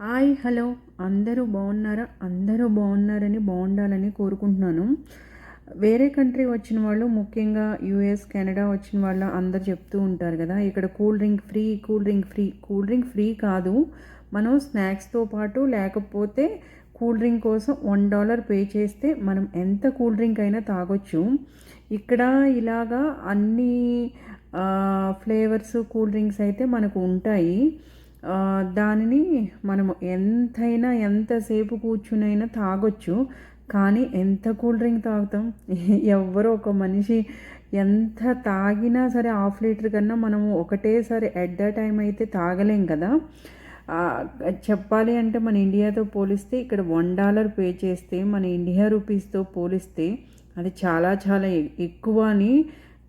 Hi hello. అందరూ బాగున్నారా? అందరూ బాగున్నారని బాగుండాలని కోరుకుంటున్నాను. వేరే కంట్రీ వచ్చిన వాళ్ళు ముఖ్యంగా యూఎస్ కెనడా వచ్చిన వాళ్ళు అందరు చెప్తూ ఉంటారు కదా ఇక్కడ cool drink free cool drink free. Cool drink free కాదు. మనం స్నాక్స్తో పాటు లేకపోతే కూల్ డ్రింక్ కోసం వన్ డాలర్ పే చేస్తే మనం ఎంత కూల్ డ్రింక్ అయినా తాగొచ్చు. ఇక్కడ ఇలాగా అన్ని ఫ్లేవర్స్ కూల్ డ్రింక్స్ అయితే మనకు ఉంటాయి. దానిని మనము ఎంతైనా ఎంతసేపు కూర్చునైనా తాగొచ్చు కానీ ఎంత కూల్ డ్రింక్ తాగుతాం? ఎవ్వరో ఒక మనిషి ఎంత తాగినా సరే హాఫ్ లీటర్ కన్నా మనము ఒకటేసారి ఎట్ ద టైం అయితే తాగలేం కదా. చెప్పాలి అంటే మన ఇండియాతో పోలిస్తే ఇక్కడ వన్ డాలర్ పే చేస్తే మన ఇండియా రూపీస్తో పోలిస్తే అది చాలా చాలా ఎ- ఎక్కువ అని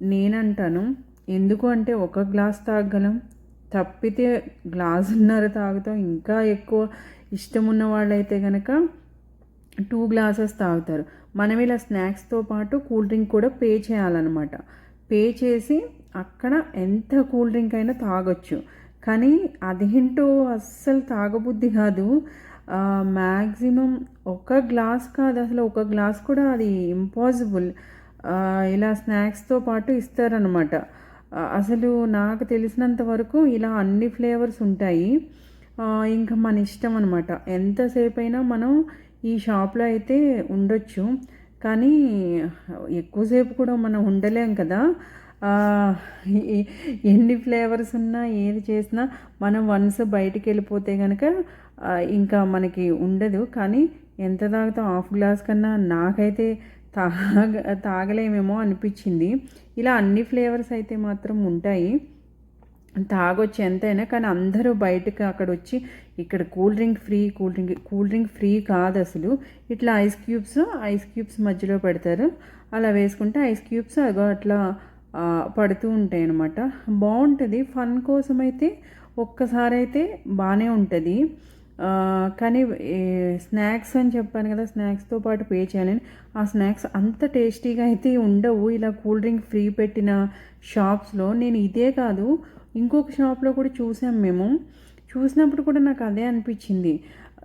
నేనంటాను. ఎందుకు అంటే ఒక గ్లాస్ తాగలం తప్పితే గ్లాసున్నర తాగుతాం. ఇంకా ఎక్కువ ఇష్టం ఉన్న వాళ్ళైతే కనుక టూ గ్లాసెస్ తాగుతారు. మనం ఇలా స్నాక్స్తో పాటు కూల్ డ్రింక్ కూడా పే చేయాలన్నమాట. పే చేసి అక్కడ ఎంత కూల్ డ్రింక్ అయినా తాగొచ్చు. కానీ అదేంటో అస్సలు తాగబుద్ధి కాదు. మ్యాక్సిమం ఒక గ్లాస్ కాదు. అసలు ఒక గ్లాస్ కూడా అది ఇంపాసిబుల్ ఇలా స్నాక్స్తో పాటు ఇస్తారనమాట అసలు నాకు తెలిసినంత వరకు ఇలా అన్ని ఫ్లేవర్స్ ఉంటాయి. ఇంకా మన ఇష్టం అనమాట ఎంతసేపు అయినా మనం ఈ షాప్లో అయితే ఉండొచ్చు. కానీ ఎక్కువసేపు కూడా మనం ఉండలేం కదా. ఎన్ని ఫ్లేవర్స్ ఉన్నా ఏది చేసినా మనం వన్స్ బయటికి వెళ్ళిపోతే కనుక ఇంకా మనకి ఉండదు. కానీ ఎంత తాగుతాం? హాఫ్ గ్లాస్ కన్నా నాకైతే తాగ తాగలేమేమో అనిపించింది. ఇలా అన్ని ఫ్లేవర్స్ అయితే మాత్రం ఉంటాయి. తాగొచ్చు ఎంతైనా కానీ అందరూ బయటకు అక్కడ వచ్చి ఇక్కడ cool drink free cool drink cool drink free కాదు అసలు. ఇట్లా ఐస్ క్యూబ్స్ ఐస్ క్యూబ్స్ మధ్యలో పెడతారు. అలా వేసుకుంటే ఐస్ క్యూబ్స్ అగో అట్లా పడుతూ ఉంటాయి అన్నమాట. బాగుంటుంది ఫన్ కోసం అయితే ఒక్కసారి అయితే బాగానే ఉంటుంది. కానీ స్నాక్స్ అని చెప్పాను కదా స్నాక్స్తో పాటు పే చేయాలని ఆ స్నాక్స్ అంత టేస్టీగా అయితే ఉండవు. ఇలా కూల్ డ్రింక్ ఫ్రీ పెట్టిన షాప్స్లో నేను ఇదే కాదు ఇంకొక షాప్లో కూడా చూసాం మేము. చూసినప్పుడు కూడా నాకు అదే అనిపించింది.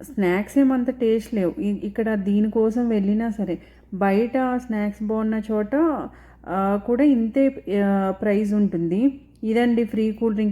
స్నాక్స్ ఏమంత టేస్ట్ లేవు. ఇక్కడ దీనికోసం వెళ్ళినా సరే బయట స్నాక్స్ బాగున్న చోట కూడా ఇంతే ప్రైస్ ఉంటుంది. ఇదండి ఫ్రీ కూల్ డ్రింక్